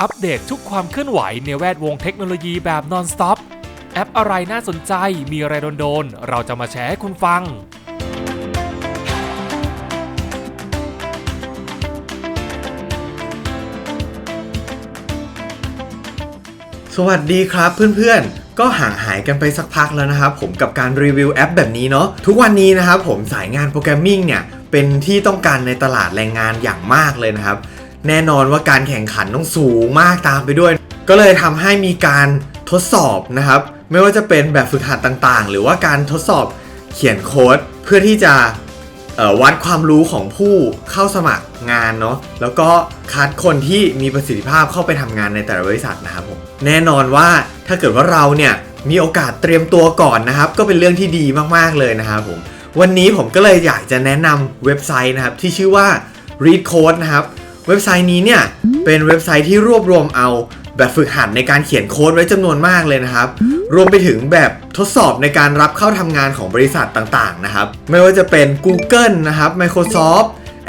อัปเดตทุกความเคลื่อนไหวในแวดวงเทคโนโลยีแบบนอนสต็อป แอปอะไรน่าสนใจ มีอะไรโดนๆ เราจะมาแชร์ให้คุณฟัง สวัสดีครับเพื่อนๆ ก็ห่างหายกันไปสักพักแล้วนะครับผมกับการรีวิวแอปแบบนี้เนาะ ทุกวันนี้นะครับผมสายงานโปรแกรมมิ่งเนี่ย เป็นที่ต้องการในตลาดแรงงานอย่างมากเลยนะครับ แน่นอนว่าการแข่งขันต้องสูงมากตามไปด้วย ก็เลยทำให้มีการทดสอบนะครับ ไม่ว่าจะเป็นแบบฝึกหัดต่างๆ หรือว่าการทดสอบเขียนโค้ดเพื่อที่จะวัดความรู้ของผู้เข้าสมัครงานเนาะแล้วก็คัดคนที่มีประสิทธิภาพเข้าไปทำงานในแต่ละบริษัทนะครับผมแน่นอนว่าถ้าเกิดว่าเราเนี่ยมีโอกาสเตรียมตัวก่อนนะครับ ก็เป็นเรื่องที่ดีมากๆเลยนะครับผมวันนี้ผมก็เลยอยากจะแนะนำเว็บไซต์นะครับที่ชื่อว่า Read Code นะครับ เว็บไซต์นี้เนี่ยเป็นเว็บไซต์ที่รวบรวมเอาแบบฝึกหัดในการเขียนโค้ดไว้จำนวนมากเลยนะครับ รวมไปถึงแบบทดสอบในการรับเข้าทำงานของบริษัทต่างๆนะครับ ไม่ว่าจะเป็น Google นะครับ Microsoft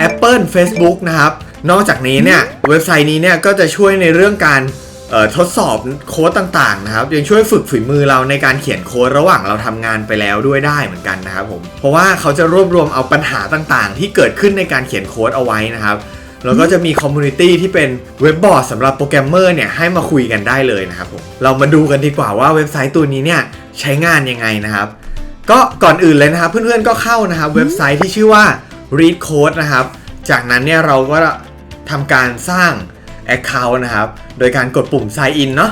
Apple Facebook นะครับ นอกจากนี้เนี่ยเว็บไซต์นี้เนี่ยก็จะช่วยในเรื่องการทดสอบโค้ดต่างๆนะครับ ยังช่วยฝึกฝีมือเราในการเขียนโค้ดระหว่างเราทำงานไปแล้วด้วยได้เหมือนกันนะครับผมเพราะว่าเขาจะรวบรวมเอาปัญหาต่างๆ ที่เกิดขึ้นในการเขียนโค้ดเอาไว้นะครับ แล้วก็จะมีคอมมูนิตี้ที่เป็นเว็บบอร์ดสำหรับโปรแกรมเมอร์เนี่ยให้มาคุยกันได้เลยนะครับผมเรามาดูกันดีกว่าว่าเว็บไซต์ตัวนี้เนี่ยใช้งานยังไงนะครับ ก็ก่อนอื่นเลยนะครับ เพื่อนๆก็เข้านะครับเว็บไซต์ที่ชื่อว่า read code นะครับ จากนั้นเนี่ยเราก็ทำการสร้าง Account นะครับ โดยการกดปุ่ม sign in เนาะ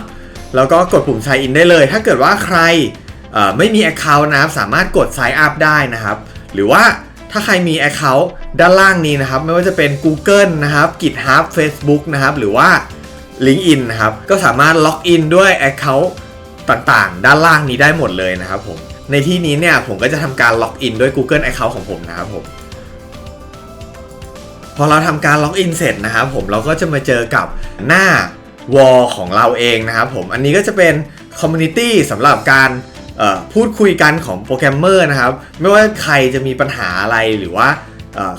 แล้วก็กดปุ่ม sign in ได้เลย ถ้าเกิดว่าใครไม่มี Account นะครับ สามารถกด sign up ได้นะครับ หรือว่า ถ้าใครมี Account ด้านล่างนี้นะครับ ไม่ว่าจะเป็น Google นะครับ GitHub Facebook นะครับ หรือว่า LinkedIn นะครับ ก็สามารถล็อกอินด้วย Account ต่างๆ ด้านล่างนี้ได้หมดเลยนะครับผมในที่นี้เนี่ยผมก็จะทำการล็อกอินด้วย Google Account ของผมนะครับผมพอเราทำการล็อกอินเสร็จนะครับผมเราก็จะมาเจอกับหน้าวอลของเราเองนะครับผมอันนี้ก็จะเป็นคอมมูนิตี้สำหรับการ พูดคุยกันของโปรแกรมเมอร์นะครับ ไม่ว่าใครจะมีปัญหาอะไรหรือว่า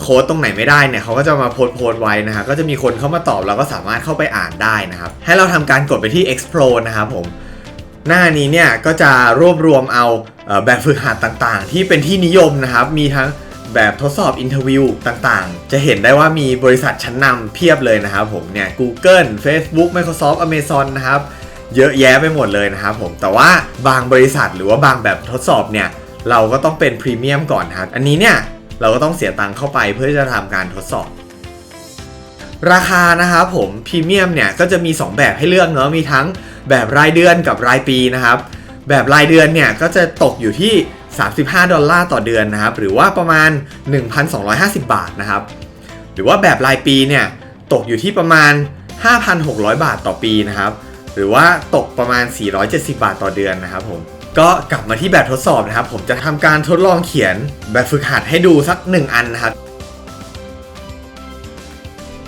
โค้ดตรงไหนไม่ได้เนี่ยเขาก็จะมาโพสต์โพสไว้นะครับก็จะมีคนเข้ามาตอบเราก็สามารถเข้าไปอ่านได้นะครับ ให้เราทำการกดไปที่ explore นะครับผมหน้านี้เนี่ยก็จะรวบรวมเอาแบบฝึกหัดต่างๆ ที่เป็นที่นิยมนะครับ มีทั้งแบบทดสอบอินเทอร์วิวต่างๆ จะเห็นได้ว่ามีบริษัทชั้นนำเพียบเลยนะครับผมเนี่ย Google Facebook Microsoft Amazon นะครับ เยอะแยะไปหมดเลยนะครับผมแต่ว่าบางบริษัทหรือว่าบางแบบทดสอบเนี่ยเราก็ต้องเป็นพรีเมียมก่อนครับอันนี้เนี่ยเราก็ต้องเสียตังค์เข้าไปเพื่อจะทำการทดสอบ ราคานะครับผมพรีเมียมเนี่ยก็จะมี 2 แบบให้เลือกเนาะมีทั้งแบบรายเดือนกับรายปีนะครับแบบรายเดือนเนี่ยก็จะตกอยู่ที่ 35 ดอลลาร์ต่อเดือนนะครับหรือว่าประมาณ 1,250 บาทนะครับหรือว่าแบบรายปีเนี่ยตกอยู่ที่ประมาณ 5,600 บาทต่อปีนะครับ หรือว่าตกประมาณ 470 บาทต่อเดือนนะครับผมก็กลับมาที่แบบทดสอบนะครับ ผมจะทำการทดลองเขียนแบบฝึกหัดให้ดูสัก 1 อันนะครับ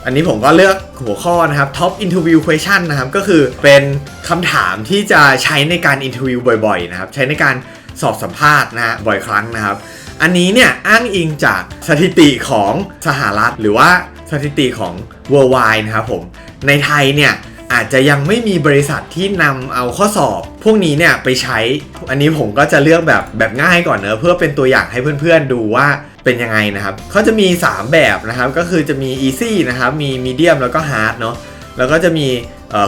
อันนี้ผมก็เลือกหัวข้อนะครับ Top Interview Question นะครับ ก็คือเป็นคำถามที่จะใช้ในการอินเทอร์วิวบ่อยๆนะครับ ใช้ในการสอบสัมภาษณ์นะฮะบ่อยครั้งนะครับ อันนี้เนี่ยอ้างอิงจากสถิติของสหรัฐ หรือว่าสถิติของ worldwide นะครับผมในไทยเนี่ย อาจจะยังไม่มีบริษัทที่นำเอาข้อสอบ พวกนี้เนี่ยไปใช้ อันนี้ผมก็จะเลือกแบบแบบง่ายก่อนเนอะเพื่อเป็นตัวอย่างให้เพื่อนๆดูว่าเป็นยังไงนะครับเขาจะมี 3 แบบนะครับ ก็คือจะมี easy นะครับ มี medium แล้วก็ hard เนาะแล้วก็จะมี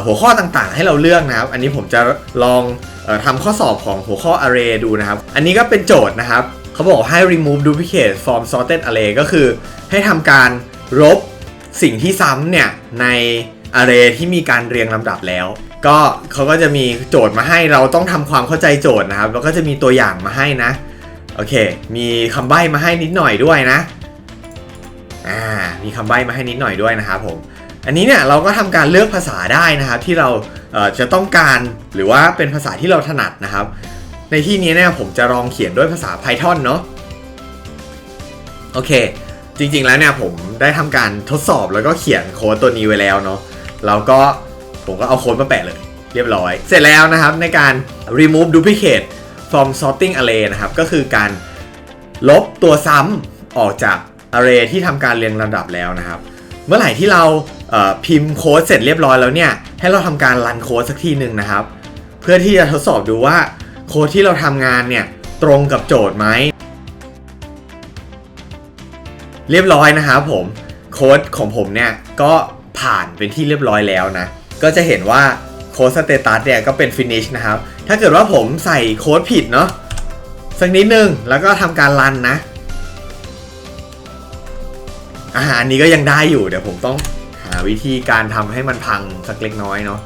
หัวข้อต่างๆ ให้เราเลือกนะครับ อันนี้ผมจะลองออทำข้อสอบของหัวข้อ array ดูนะครับ อันนี้ก็เป็นโจทย์นะครับเขาบอกให้ remove duplicate from sorted array ก็คือให้ทำการลบสิ่งที่ซ้ำเนี่ยใน array ที่มีการเรียงลำดับแล้ว ก็เขาก็จะมีโจทย์มาให้เราต้องทำความเข้าใจโจทย์นะครับ แล้วก็จะมีตัวอย่างมาให้นะ โอเค มีคำใบ้มาให้นิดหน่อยด้วยนะ อ่า มีคำใบ้มาให้นิดหน่อยด้วยนะครับผม อันนี้เนี่ยเราก็ทำการเลือกภาษาได้นะครับ ที่เราเอ่อจะต้องการหรือว่าเป็นภาษาที่เราถนัดนะครับ ในที่นี้เนี่ยผมจะลองเขียนด้วยภาษา Python เนาะโอเค จริงๆแล้วเนี่ยผมได้ทำการทดสอบแล้วก็เขียนโค้ดตัวนี้ไว้แล้วเนาะ แล้วก็ผมก็เอาโค้ดมาแปะเลย เรียบร้อย เสร็จแล้วนะครับในการ remove duplicate from sorting array นะครับ ก็คือการลบตัวซ้ำออกจาก array ที่ทำการเรียงลำดับแล้วนะครับ เมื่อไหร่ที่เราเพิมพ์โค้ดเสร็จเรียบร้อยแล้วเนี่ย ให้เราทำการรันโค้ดสักทีหนึ่งนะครับ เพื่อที่จะทดสอบดูว่าโค้ดที่เราทำงานเนี่ยตรงกับโจทย์ไหม เรียบร้อยนะครับผม โค้ดของผมเนี่ยก็ ผ่านเป็นที่เรียบร้อยแล้วนะ ก็จะเห็นว่าโค้ดสเตตัสเนี่ยก็เป็น finish นะครับ ถ้าเกิดว่าผมใส่โค้ดผิดเนาะสักนิดนึงแล้วก็ทำการรันนะอาหารนี้ก็ยังได้อยู่เดี๋ยวผมต้องหาวิธีการทำให้มันพังสักเล็กน้อยเนาะ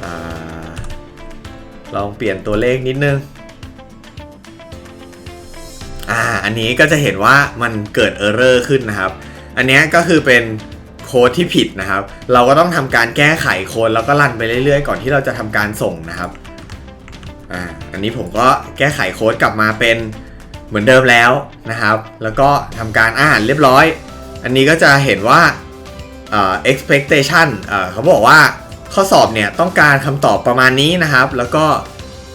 อลองเปลี่ยนตัวเลขนิดนึงอ่าอันนี้ก็จะเห็นว่ามันเกิดเออร์เรอร์ขึ้นนะครับ อันนี้ก็คือเป็น โค้ดที่ผิดนะครับ เราก็ต้องทำการแก้ไขโค้ดแล้วก็รันไปเรื่อยๆ ก่อนที่เราจะทำการส่งนะครับอ่าอันนี้ผมก็แก้ไขโค้ดกลับมาเป็นเหมือนเดิมแล้วนะครับ แล้วก็ทำการอ่านเรียบร้อย อันนี้ก็จะเห็นว่าเอ่อ expectation เอ่อเขาบอกว่าข้อสอบเนี่ยต้องการคำตอบประมาณนี้นะครับ แล้วก็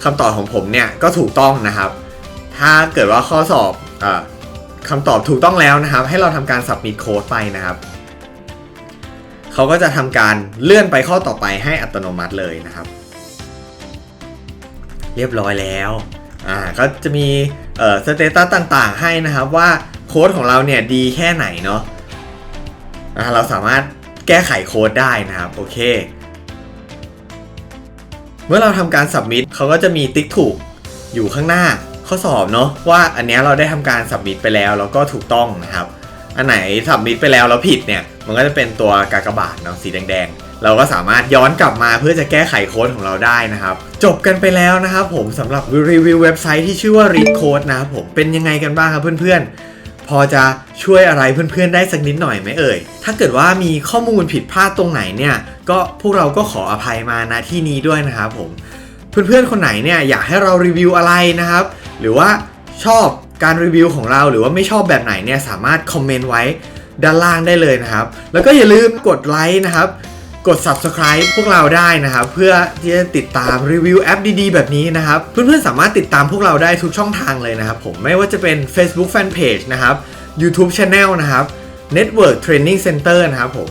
คำตอบของผมเนี่ยก็ถูกต้องนะครับ ถ้าเกิดว่าข้อสอบออคำตอบถูกต้องแล้วนะครับ ให้เราทำการ submit code ไปนะครับ เขาก็จะทำการเลื่อนไปข้อต่อไปให้อัตโนมัติเลยนะครับ เรียบร้อยแล้วอ่าก็จะมีเอ่อสเตตัสต่างๆ ให้นะครับว่าโค้ดของเราเนี่ยดีแค่ไหนเนาะอ่าเราสามารถแก้ไขโค้ดได้นะครับโอเค เมื่อเราทำการ submit เขาก็จะมีติ๊กถูกอยู่ข้างหน้าข้อสอบเนาะว่าอันนี้เราได้ทำการ submit ไปแล้วแล้วก็ถูกต้องนะครับ อันไหน submit ไปแล้วแล้วผิดเนี่ย มันก็จะเป็นตัวกากบาทเนาะสีแดงๆ เราก็สามารถย้อนกลับมาเพื่อจะแก้ไขโค้ดของเราได้นะครับ จบกันไปแล้วนะครับผมสำหรับรีวิวเว็บไซต์ที่ชื่อว่า Read Code นะครับผมเป็นยังไงกันบ้างครับเพื่อนๆ พอจะช่วยอะไรเพื่อนๆได้สักนิดหน่อยไหมเอ่ย ถ้าเกิดว่ามีข้อมูลผิดพลาดตรงไหนเนี่ยก็พวกเราก็ขออภัยมาณที่นี้ด้วยนะครับผมเพื่อนๆคนไหนเนี่ยอยากให้เรารีวิวอะไรนะครับ หรือว่าชอบการรีวิวของเราหรือว่าไม่ชอบแบบไหนเนี่ยสามารถคอมเมนต์ไว้ ด้านล่างได้เลยนะครับ แล้วก็อย่าลืมกดไลค์นะครับ กด subscribe พวกเราได้นะครับ เพื่อที่จะติดตามรีวิวแอปดีๆ แบบนี้นะครับ เพื่อนๆสามารถติดตามพวกเราได้ทุกช่องทางเลยนะครับ ผมไม่ว่าจะเป็น Facebook Fanpage นะครับ YouTube Channel นะครับ Network Training Center นะครับผม